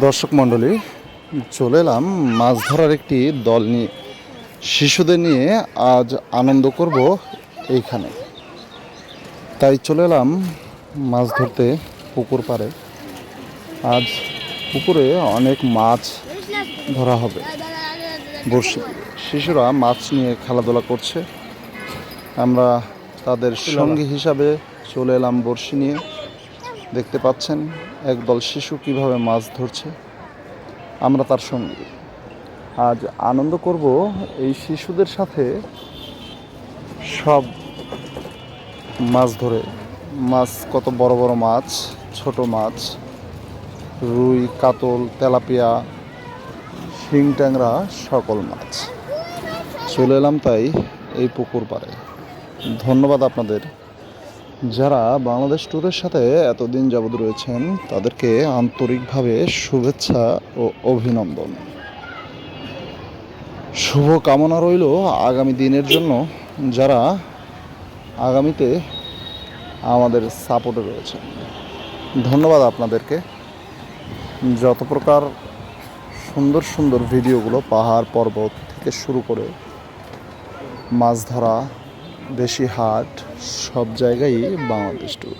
দর্শক মণ্ডলী, চলে এলাম মাছ ধরার একটি দল নিয়ে। শিশুদের নিয়ে আজ আনন্দ করব এইখানে। তাই চলে এলাম মাছ ধরতে পুকুর পাড়ে। আজ পুকুরে অনেক মাছ ধরা হবে। দিয়ে। শিশুরা মাছ নিয়ে খেলাধুলা করছে। আমরা তাদের সঙ্গী হিসাবে চলে এলাম বড়শি নিয়ে। দেখতে পাচ্ছেন একদল শিশু কীভাবে মাছ ধরছে। আমরা তার সঙ্গে। আজ আনন্দ করব এই শিশুদের সাথে সব মাছ ধরে। মাছ কত বড় বড় মাছ, ছোট মাছ, রুই, কাতল, তেলাপিয়া, শিং, ট্যাংরা, সকল মাছ। চলে এলাম তাই এই পুকুর পাড়ে। ধন্যবাদ আপনাদের। যারা বাংলাদেশ ট্যুরের সাথে এতদিন যাবৎ রয়েছেন, তাদেরকে আন্তরিকভাবে শুভেচ্ছা ও অভিনন্দন। শুভ কামনা রইল আগামী দিনের জন্য, যারা আগামীতে আমাদের সাপোর্টে রয়েছে ধন্যবাদ আপনাদেরকে। যত প্রকার সুন্দর সুন্দর ভিডিওগুলো পাহাড় পর্বত থেকে শুরু করে মাছ ধরা, দেশি হাট সব জায়গায় বাংলাদেশ ট্যুর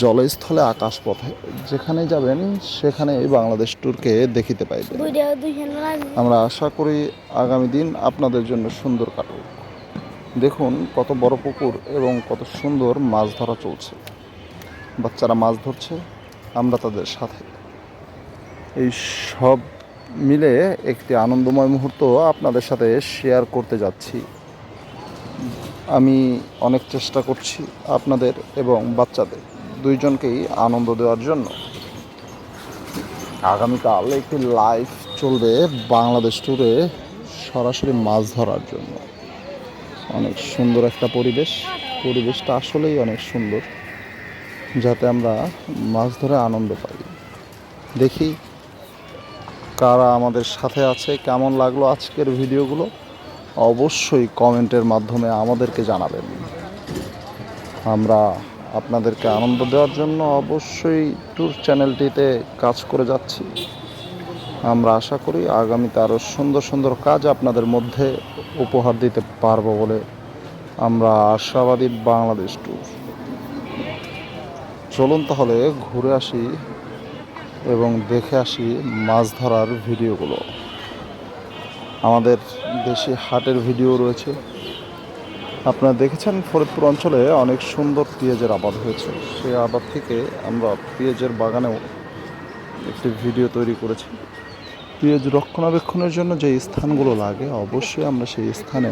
জলস্থলে আকাশপথে যেখানে যাবেন সেখানে বাংলাদেশ ট্যুরকে দেখিতে পাইবেন। আমরা আশা করি আগামী দিন আপনাদের জন্য সুন্দর কাটুক। দেখুন কত বড় পুকুর এবং কত সুন্দর মাছ ধরা চলছে। বাচ্চারা মাছ ধরছে আমরা তাদের সাথে। এই সব মিলে একটি আনন্দময় মুহূর্ত আপনাদের সাথে শেয়ার করতে যাচ্ছি। আমি অনেক চেষ্টা করছি আপনাদের এবং বাচ্চাদের দুইজনকেই আনন্দ দেওয়ার জন্য। আগামীকাল একটি লাইভ চলবে বাংলাদেশ ট্যুরে সরাসরি মাছ ধরার জন্য। অনেক সুন্দর একটা পরিবেশ। পরিবেশটা আসলেই অনেক সুন্দর, যাতে আমরা মাছ ধরে আনন্দ পাই। দেখি কারা আমাদের সাথে আছে, কেমন লাগল আজকের ভিডিওগুলো অবশ্যই কমেন্টের মাধ্যমে আমাদেরকে জানাবেন। আমরা আপনাদেরকে আনন্দ দেওয়ার জন্য অবশ্যই ট্যুর চ্যানেলটিতে কাজ করে যাচ্ছি। আমরা আশা করি আগামীতে আরও সুন্দর সুন্দর কাজ আপনাদের মধ্যে উপহার দিতে পারব বলে আমরা আশাবাদী বাংলাদেশ ট্যুর চলুন তাহলে ঘুরে আসি এবং দেখে আসি মাছ ধরার ভিডিওগুলো। আমাদের দেশে হাটের ভিডিও রয়েছে। আপনারা দেখেছেন ফরিদপুর অঞ্চলে অনেক সুন্দর পেঁয়াজের আবাদ হয়েছে। সেই আবাদ থেকে আমরা পেঁয়াজের বাগানেও একটি ভিডিও তৈরি করেছি। পেঁয়াজ রক্ষণাবেক্ষণের জন্য যে স্থানগুলো লাগে, অবশ্যই আমরা সেই স্থানে